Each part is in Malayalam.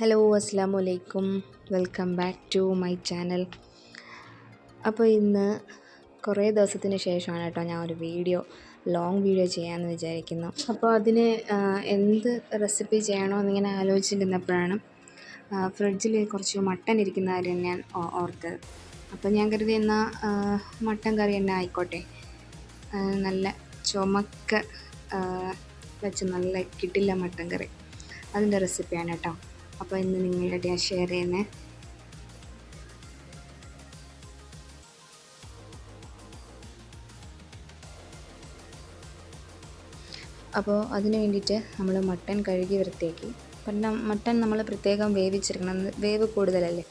ഹലോ അസ്സാം വലൈക്കും welcome back to my channel. അപ്പോൾ ഇന്ന് കുറേ ദിവസത്തിന് ശേഷമാണ് കേട്ടോ ഞാൻ ഒരു വീഡിയോ ലോങ് വീഡിയോ ചെയ്യാമെന്ന് വിചാരിക്കുന്നു. അപ്പോൾ അതിന് എന്ത് റെസിപ്പി ചെയ്യണോ എന്നിങ്ങനെ ആലോചിച്ചിരുന്നപ്പോഴാണ് ഫ്രിഡ്ജിൽ കുറച്ച് മട്ടൻ ഇരിക്കുന്ന കാര്യം ഞാൻ ഓർത്തത്. അപ്പോൾ ഞാൻ കരുതി എന്നാൽ മട്ടൻ കറി തന്നെ ആയിക്കോട്ടെ. നല്ല ചുമക്ക വെച്ച് നല്ല കിട്ടില്ല മട്ടൻ കറി. അതിന്റെ റെസിപ്പിയാണ് കേട്ടോ. അപ്പോൾ ഇന്ന് നിങ്ങളുടെ ഞാൻ ഷെയർ ചെയ്യുന്നത് അപ്പോൾ അതിന് വേണ്ടിയിട്ട് നമ്മൾ മട്ടൺ കഴുകി വൃത്തിയാക്കി. പിന്നെ മട്ടൺ നമ്മൾ പ്രത്യേകം വേവിച്ചിരിക്കണം. വേവ് കൂടുതലല്ലേ.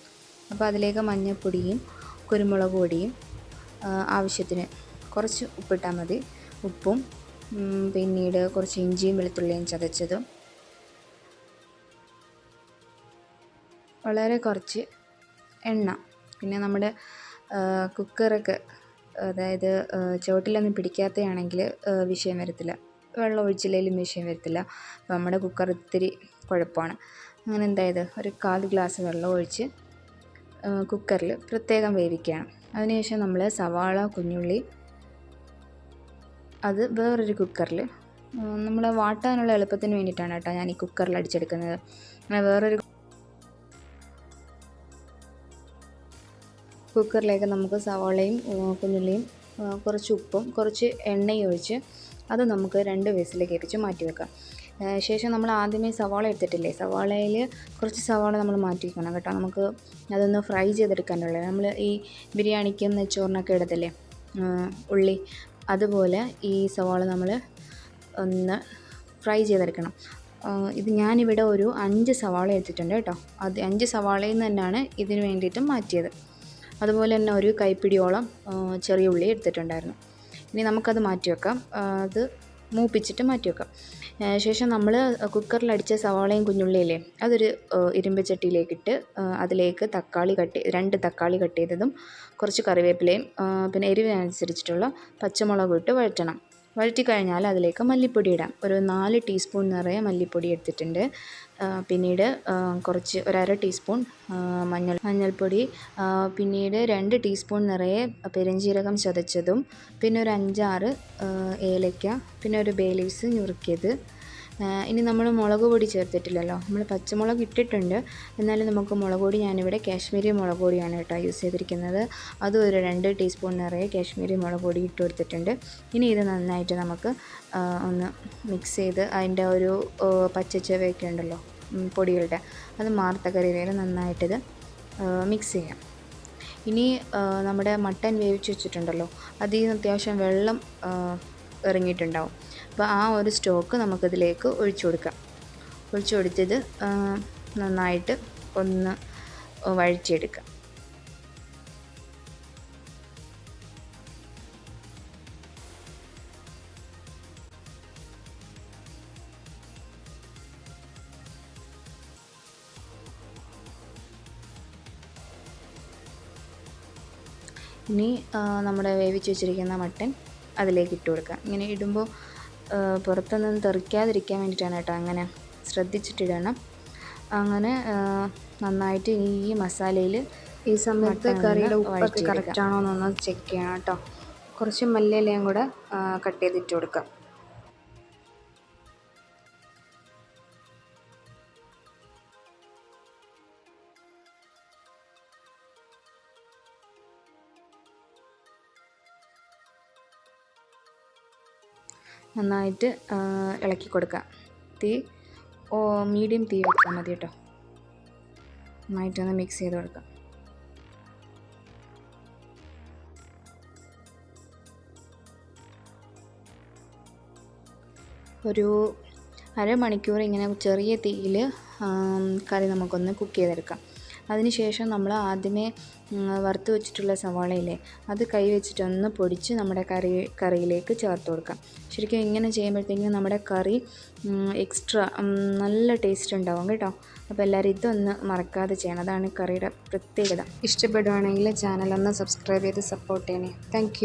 അപ്പോൾ അതിലേക്ക് മഞ്ഞൾപ്പൊടിയും കുരുമുളക് പൊടിയും ആവശ്യത്തിന് കുറച്ച് ഉപ്പിട്ടാൽ മതി. ഉപ്പും പിന്നീട് കുറച്ച് ഇഞ്ചിയും വെളുത്തുള്ളിയും ചതച്ചതും വളരെ കുറച്ച് എണ്ണ. പിന്നെ നമ്മുടെ കുക്കറൊക്കെ അതായത് ചുവട്ടിലൊന്നും പിടിക്കാത്തതാണെങ്കിൽ വിഷയം വരത്തില്ല. വെള്ളം ഒഴിച്ചില്ലെങ്കിലും വിഷയം വരത്തില്ല. നമ്മുടെ കുക്കർ ഇത്തിരി കുഴപ്പമാണ്. അങ്ങനെ എന്തായത്? ഒരു കാൽ ഗ്ലാസ് വെള്ളം ഒഴിച്ച് കുക്കറിൽ പ്രത്യേകം വേവിക്കുകയാണ്. അതിനുശേഷം നമ്മൾ സവാള കുഞ്ഞുള്ളി അത് വേറൊരു കുക്കറിൽ നമ്മൾ വാട്ടാനുള്ള എളുപ്പത്തിന് വേണ്ടിയിട്ടാണ് കേട്ടോ ഞാൻ ഈ കുക്കറിൽ അടിച്ചെടുക്കുന്നത്. അങ്ങനെ വേറൊരു കുക്കറിലേക്ക് നമുക്ക് സവാളയും കുഞ്ഞുള്ളിയും കുറച്ച് ഉപ്പും കുറച്ച് എണ്ണയും ഒഴിച്ച് അത് നമുക്ക് രണ്ട് വിസിൽ കേൾപ്പിച്ച് മാറ്റി വെക്കാം. ശേഷം നമ്മൾ ആദ്യമേ സവാള എടുത്തിട്ടില്ലേ? സവാളയിൽ കുറച്ച് സവാള നമ്മൾ മാറ്റി വെക്കണം കേട്ടോ. നമുക്ക് അതൊന്ന് ഫ്രൈ ചെയ്തെടുക്കാനുള്ളത് നമ്മൾ ഈ ബിരിയാണിക്കും നെച്ചോറിനൊക്കെ ഇടത്തില്ലേ? ഉള്ളി. അതുപോലെ ഈ സവാള നമ്മൾ ഒന്ന് ഫ്രൈ ചെയ്തെടുക്കണം. ഇത് ഞാനിവിടെ ഒരു അഞ്ച് സവാള എടുത്തിട്ടുണ്ട് കേട്ടോ. അത് അഞ്ച് സവാളയിൽ നിന്ന് തന്നെയാണ് ഇതിന് വേണ്ടിയിട്ട് മാറ്റിയത്. അതുപോലെ തന്നെ ഒരു കൈപ്പിടിയോളം ചെറിയ ഉള്ളി എടുത്തിട്ടുണ്ടായിരുന്നു. ഇനി നമുക്കത് മാറ്റി വെക്കാം. അത് മൂപ്പിച്ചിട്ട് മാറ്റി വെക്കാം. ശേഷം നമ്മൾ കുക്കറിൽ അടിച്ച സവാളയും കുഞ്ഞുള്ളിയില്ലേ അതൊരു ഇരുമ്പ് ചട്ടിയിലേക്കിട്ട് അതിലേക്ക് തക്കാളി കട്ട് രണ്ട് തക്കാളി കട്ട് ചെയ്തതും കുറച്ച് കറിവേപ്പിലയും പിന്നെ എരിവിനനുസരിച്ചിട്ടുള്ള പച്ചമുളകും ഇട്ട് വഴറ്റണം. വഴറ്റി കഴിഞ്ഞാൽ അതിലേക്ക് മല്ലിപ്പൊടി ഇടാം. ഒരു നാല് ടീസ്പൂൺ നിറയെ മല്ലിപ്പൊടി എടുത്തിട്ടുണ്ട്. പിന്നീട് കുറച്ച് ഒരര ടീസ്പൂൺ മഞ്ഞൾ മഞ്ഞൾപ്പൊടി പിന്നീട് രണ്ട് ടീസ്പൂൺ നിറയെ പെരുംജീരകം ചതച്ചതും പിന്നെ ഒരു അഞ്ചാറ് ഏലക്ക പിന്നെ ഒരു ബേ ലീവ്സ് ഞുറുക്കിയത് ഇനി നമ്മൾ മുളക് പൊടി ചേർത്തിട്ടില്ലല്ലോ. നമ്മൾ പച്ചമുളക് ഇട്ടിട്ടുണ്ട്. എന്നാലും നമുക്ക് മുളക് പൊടി ഞാനിവിടെ കാശ്മീരി മുളക് പൊടിയാണ് കേട്ടോ യൂസ് ചെയ്തിരിക്കുന്നത്. അതും ഒരു രണ്ട് ടീസ്പൂൺ നിറയെ കാശ്മീരി മുളക് പൊടി ഇട്ട് കൊടുത്തിട്ടുണ്ട്. ഇനി ഇത് നന്നായിട്ട് നമുക്ക് ഒന്ന് മിക്സ് ചെയ്ത് അതിന്റെ ഒരു പച്ചച്ചവയൊക്കെ ഉണ്ടല്ലോ പൊടികളുടെ അത് മാർത്ത വരെ നന്നായിട്ടിത് മിക്സ് ചെയ്യാം. ഇനി നമ്മുടെ മട്ടൻ വേവിച്ച് വെച്ചിട്ടുണ്ടല്ലോ അതിൽ നിന്ന് അത്യാവശ്യം വെള്ളം ഇറങ്ങിയിട്ടുണ്ടാവും. അപ്പോൾ ആ ഒരു സ്റ്റോക്ക് നമുക്കിതിലേക്ക് ഒഴിച്ചു കൊടുക്കാം. ഒഴിച്ചു കൊടുത്തത് നന്നായിട്ട് ഒന്ന് വഴറ്റിയെടുക്കാം. ഇനി നമ്മുടെ വേവിച്ച് വെച്ചിരിക്കുന്ന മട്ടൻ അതിലേക്ക് ഇട്ട് കൊടുക്കാം. ഇങ്ങനെ ഇടുമ്പോൾ പുറത്തൊന്നും തെറിക്കാതിരിക്കാൻ വേണ്ടിയിട്ടാണ് കേട്ടോ അങ്ങനെ ശ്രദ്ധിച്ചിട്ടിടണം. അങ്ങനെ നന്നായിട്ട് ഈ മസാലയിൽ ഈ സമയത്ത് കറിയുടെ ഉപ്പൊക്കെ കറക്റ്റാണോ എന്നൊന്ന് ചെക്ക് ചെയ്യണം കേട്ടോ. കുറച്ച് മല്ലിയിലയും കൂടെ കട്ട് ചെയ്തിട്ട് കൊടുക്കാം. നന്നായിട്ട് ഇളക്കി കൊടുക്കുക. തീ മീഡിയം തീ വെച്ചാൽ മതി കേട്ടോ. നന്നായിട്ടൊന്ന് മിക്സ് ചെയ്ത് കൊടുക്കുക. ഒരു അരമണിക്കൂർ ഇങ്ങനെ ചെറിയ തീയിൽ കറി നമുക്കൊന്ന് കുക്ക് ചെയ്തെടുക്കാം. അതിനുശേഷം നമ്മൾ ആദ്യമേ വറുത്ത് വെച്ചിട്ടുള്ള സവാളയില്ലേ അത് കൈ വെച്ചിട്ടൊന്ന് പൊടിച്ച് നമ്മുടെ കറി കറിയിലേക്ക് ചേർത്ത് കൊടുക്കാം. ശരിക്കും ഇങ്ങനെ ചെയ്യുമ്പോഴത്തേക്കും നമ്മുടെ കറി എക്സ്ട്രാ നല്ല ടേസ്റ്റ് ഉണ്ടാവും കേട്ടോ. അപ്പോൾ എല്ലാവരും ഇതൊന്ന് മറക്കാതെ ചെയ്യണം. അതാണ് കറിയുടെ പ്രത്യേകത. ഇഷ്ടപ്പെടുവാണെങ്കിൽ ചാനലൊന്ന് സബ്സ്ക്രൈബ് ചെയ്ത് സപ്പോർട്ട് ചെയ്യണേ. താങ്ക്